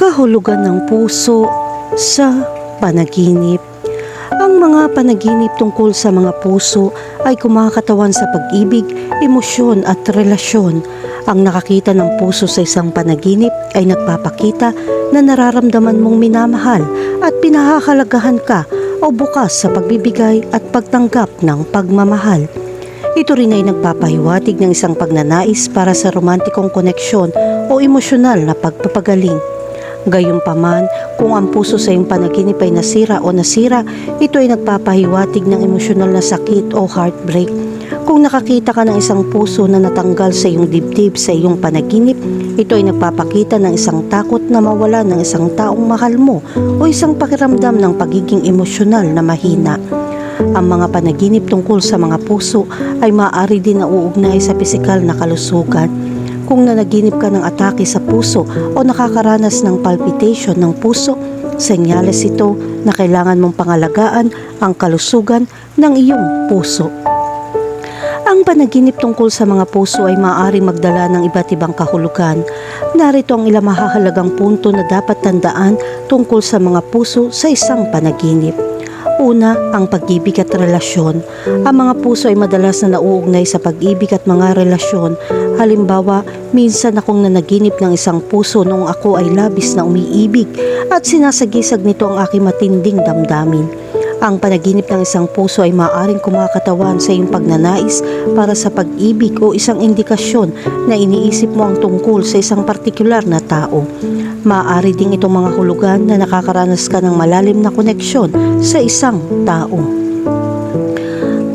kahulugan ng puso sa panaginip. Ang mga panaginip tungkol sa mga puso ay kumakatawan sa pag-ibig, emosyon at relasyon. Ang nakakita ng puso sa isang panaginip ay nagpapakita na nararamdaman mong minamahal at pinahahalagahan ka o bukas sa pagbibigay at pagtanggap ng pagmamahal. Ito rin ay nagpapahiwatig ng isang pagnanais para sa romantikong koneksyon o emosyonal na pagpapagaling. Gayunpaman, kung ang puso sa iyong panaginip ay nasira o nasira, ito ay nagpapahiwatig ng emosyonal na sakit o heartbreak. Kung nakakita ka ng isang puso na natanggal sa iyong dibdib sa iyong panaginip, ito ay nagpapakita ng isang takot na mawala ng isang taong mahal mo o isang pakiramdam ng pagiging emosyonal na mahina. Ang mga panaginip tungkol sa mga puso ay maaari din na uugnay sa pisikal na kalusugan. Kung nanaginip ka ng atake sa puso o nakakaranas ng palpitation ng puso, senyales ito na kailangan mong pangalagaan ang kalusugan ng iyong puso. Ang panaginip tungkol sa mga puso ay maaaring magdala ng iba't ibang kahulugan. Narito ang ilang mahahalagang punto na dapat tandaan tungkol sa mga puso sa isang panaginip. Una, ang pag-ibig at relasyon. Ang mga puso ay madalas na nauugnay sa pag-ibig at mga relasyon. Halimbawa, minsan akong nanaginip ng isang puso noong ako ay labis na umiibig at sinasagisag nito ang aking matinding damdamin. Ang panaginip ng isang puso ay maaaring kumakatawan sa iyong pagnanais para sa pag-ibig o isang indikasyon na iniisip mo ang tungkol sa isang partikular na tao. Maaari ding itong mga hulugan na nakakaranas ka ng malalim na koneksyon sa isang tao.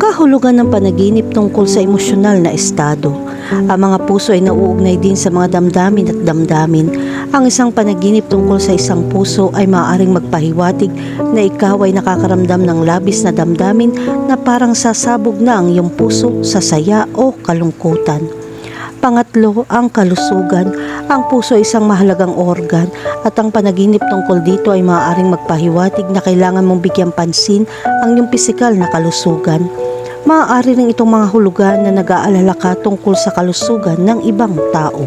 Kahulugan ng panaginip tungkol sa emosyonal na estado. Ang mga puso ay nauugnay din sa mga damdamin at damdamin. Ang isang panaginip tungkol sa isang puso ay maaaring magpahiwatig na ikaw ay nakakaramdam ng labis na damdamin na parang sasabog na ang iyong puso sa saya o kalungkutan. Pangatlo, ang kalusugan. Ang puso ay isang mahalagang organ at ang panaginip tungkol dito ay maaaring magpahiwatig na kailangan mong bigyan pansin ang iyong pisikal na kalusugan. Maaari rin itong mga hulugan na nag-aalala ka tungkol sa kalusugan ng ibang tao.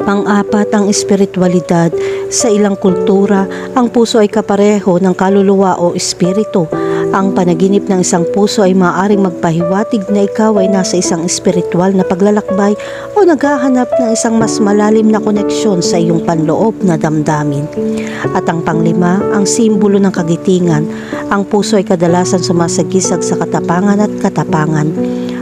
Pang-apat ang espiritualidad. Sa ilang kultura, ang puso ay kapareho ng kaluluwa o espiritu. Ang panaginip ng isang puso ay maaaring magpahiwatig na ikaw ay nasa isang espiritual na paglalakbay o naghahanap ng isang mas malalim na koneksyon sa iyong panloob na damdamin. At ang panglima, ang simbolo ng kagitingan. Ang puso ay kadalasan sumasagisag sa katapangan at katapangan.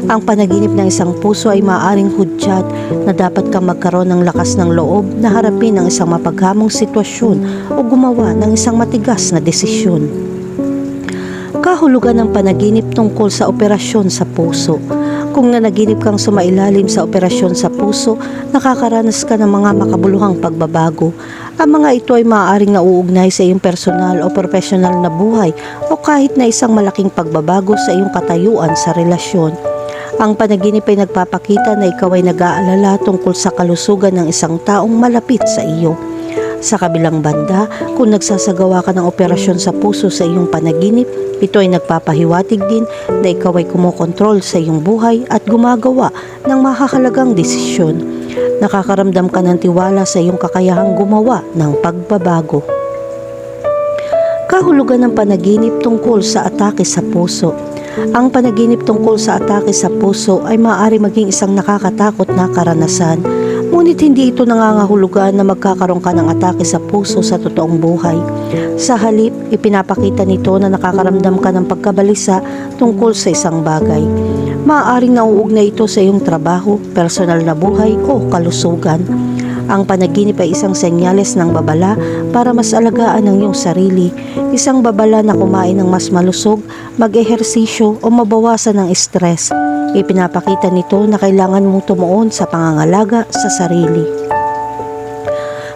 Ang panaginip ng isang puso ay maaaring hudyat na dapat kang magkaroon ng lakas ng loob na harapin ang isang mapaghamong sitwasyon o gumawa ng isang matigas na desisyon. Kahulugan ng panaginip tungkol sa operasyon sa puso. Kung nanaginip kang sumailalim sa operasyon sa puso, nakakaranas ka ng mga makabuluhang pagbabago. Ang mga ito ay maaaring nauugnay sa iyong personal o profesional na buhay o kahit na isang malaking pagbabago sa iyong katayuan sa relasyon. Ang panaginip ay nagpapakita na ikaw ay nag-aalala tungkol sa kalusugan ng isang taong malapit sa iyo. Sa kabilang banda, kung nagsasagawa ka ng operasyon sa puso sa iyong panaginip, ito ay nagpapahiwatig din na ikaw ay kumokontrol sa iyong buhay at gumagawa ng mahahalagang desisyon. Nakakaramdam ka ng tiwala sa iyong kakayahang gumawa ng pagbabago. Kahulugan ng panaginip tungkol sa atake sa puso. Ang panaginip tungkol sa atake sa puso ay maaari maging isang nakakatakot na karanasan. Ngunit hindi ito nangangahulugan na magkakaroon ka ng atake sa puso sa totoong buhay. Sa halip, ipinapakita nito na nakakaramdam ka ng pagkabalisa tungkol sa isang bagay. Maaaring nauugnay ito sa iyong trabaho, personal na buhay o kalusugan. Ang panaginip ay isang senyales ng babala para mas alagaan ang iyong sarili. Isang babala na kumain ng mas malusog, mag-ehersisyo o mabawasan ng stress. Ipinapakita nito na kailangan mong tumuon sa pangangalaga sa sarili.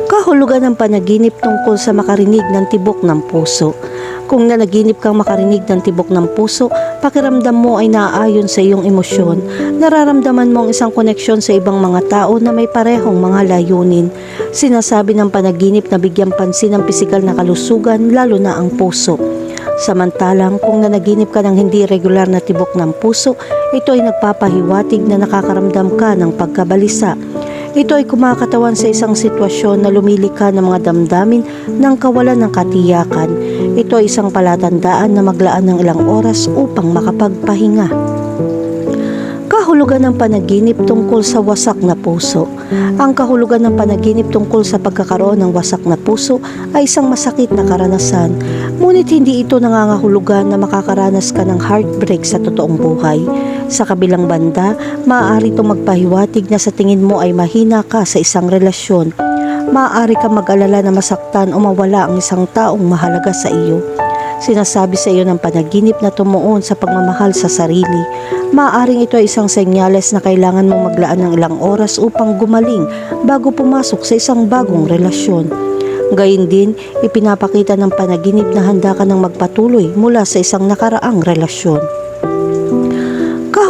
Kahulugan ng panaginip tungkol sa makarinig ng tibok ng puso. Kung nanaginip kang makarinig ng tibok ng puso, pakiramdam mo ay naaayon sa iyong emosyon. Nararamdaman mo ang isang koneksyon sa ibang mga tao na may parehong mga layunin. Sinasabi ng panaginip na bigyan pansin ang pisikal na kalusugan lalo na ang puso. Samantalang kung nanaginip ka ng hindi regular na tibok ng puso, ito ay nagpapahiwatig na nakakaramdam ka ng pagkabalisa. Ito ay kumakatawan sa isang sitwasyon na lumilika ng mga damdamin ng kawalan ng katiyakan. Ito ay isang palatandaan na maglaan ng ilang oras upang makapagpahinga. Kahulugan ng panaginip tungkol sa wasak na puso. Ang kahulugan ng panaginip tungkol sa pagkakaroon ng wasak na puso ay isang masakit na karanasan. Ngunit hindi ito nangangahulugan na makakaranas ka ng heartbreak sa totoong buhay. Sa kabilang banda, maaari itong magpahiwatig na sa tingin mo ay mahina ka sa isang relasyon. Maaari ka mag-alala na masaktan o mawala ang isang taong mahalaga sa iyo. Sinasabi sa iyo ng panaginip na tumuon sa pagmamahal sa sarili. Maaring ito ay isang senyales na kailangan mong maglaan ng ilang oras upang gumaling bago pumasok sa isang bagong relasyon. Gayun din, ipinapakita ng panaginip na handa ka ng magpatuloy mula sa isang nakaraang relasyon.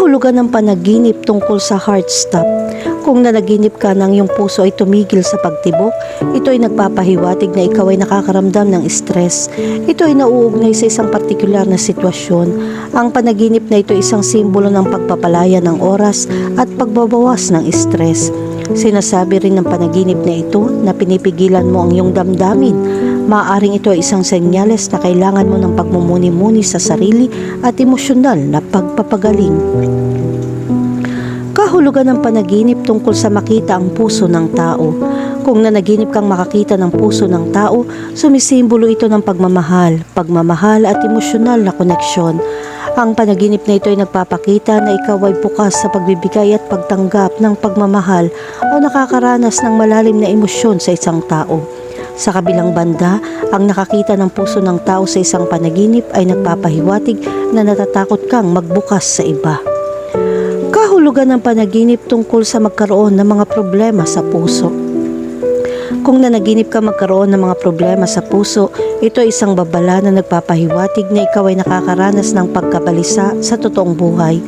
Kahulugan ng panaginip tungkol sa heart stop. Kung nanaginip ka nang yung puso ay tumigil sa pagtibok, ito ay nagpapahiwatig na ikaw ay nakakaramdam ng stress. Ito ay nauugnay sa isang partikular na sitwasyon. Ang panaginip na ito ay isang simbolo ng pagpapalaya ng oras at pagbabawas ng stress. Sinasabi rin ng panaginip na ito na pinipigilan mo ang iyong damdamin. Maaring ito ay isang senyales na kailangan mo ng pagmumuni-muni sa sarili at emosyonal na pagpapagaling. Kahulugan ng panaginip tungkol sa makita ang puso ng tao. Kung nanaginip kang makakita ng puso ng tao, sumisimbolo ito ng pagmamahal, pagmamahal at emosyonal na koneksyon. Ang panaginip na ito ay nagpapakita na ikaw ay bukas sa pagbibigay at pagtanggap ng pagmamahal o nakakaranas ng malalim na emosyon sa isang tao. Sa kabilang banda, ang nakakita ng puso ng tao sa isang panaginip ay nagpapahiwatig na natatakot kang magbukas sa iba. Kahulugan ng panaginip tungkol sa magkaroon ng mga problema sa puso. Kung nanaginip ka magkaroon ng mga problema sa puso, ito ay isang babala na nagpapahiwatig na ikaw ay nakakaranas ng pagkabalisa sa totoong buhay.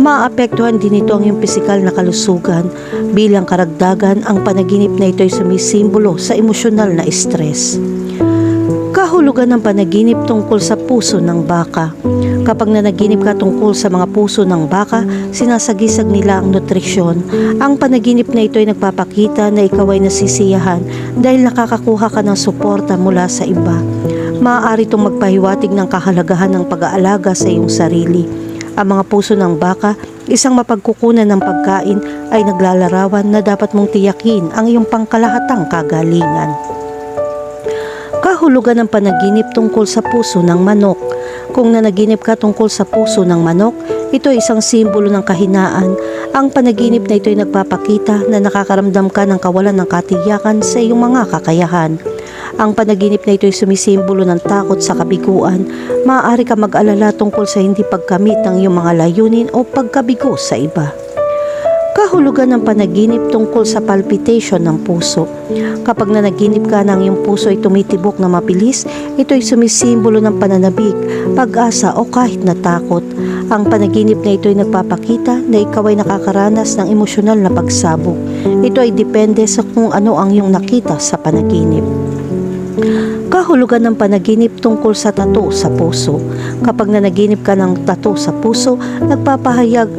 Maapektuhan din ito ang iyong pisikal na kalusugan. Bilang karagdagan, ang panaginip na ito ay sumisimbolo sa emosyonal na stress. Kahulugan ng panaginip tungkol sa puso ng baka. Kapag nanaginip ka tungkol sa mga puso ng baka, sinasagisag nila ang nutrisyon. Ang panaginip na ito ay nagpapakita na ikaw ay nasisiyahan dahil nakakakuha ka ng suporta mula sa iba. Maaari itong magpahiwatig ng kahalagahan ng pag-aalaga sa iyong sarili. Ang mga puso ng baka, isang mapagkukunan ng pagkain ay naglalarawan na dapat mong tiyakin ang iyong pangkalahatang kagalingan. Kahulugan ng panaginip tungkol sa puso ng manok. Kung nanaginip ka tungkol sa puso ng manok, ito ay isang simbolo ng kahinaan. Ang panaginip na ito ay nagpapakita na nakakaramdam ka ng kawalan ng katiyakan sa iyong mga kakayahan. Ang panaginip na ito ay sumisimbolo ng takot sa kabiguan. Maaari ka mag-alala tungkol sa hindi pagkamit ng iyong mga layunin o pagkabigo sa iba. Kahulugan ng panaginip tungkol sa palpitation ng puso. Kapag nanaginip ka ng iyong puso ay tumitibok na mabilis, ito ay sumisimbolo ng pananabik, pag-asa o kahit na takot. Ang panaginip na ito ay nagpapakita na ikaw ay nakakaranas ng emosyonal na pagsabog. Ito ay depende sa kung ano ang iyong nakita sa panaginip. Kahulugan ng panaginip tungkol sa tato sa puso. Kapag nanaginip ka ng tato sa puso, nagpapahayag,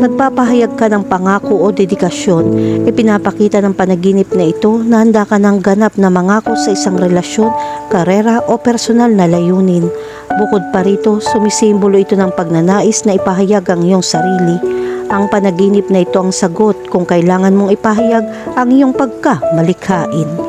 nagpapahayag ka ng pangako o dedikasyon. Ipinapakita ng panaginip na ito na handa ka ng ganap na mangako sa isang relasyon, karera o personal na layunin. Bukod pa rito, sumisimbolo ito ng pagnanais na ipahayag ang iyong sarili. Ang panaginip na ito ang sagot kung kailangan mong ipahayag ang iyong pagka-malikhain.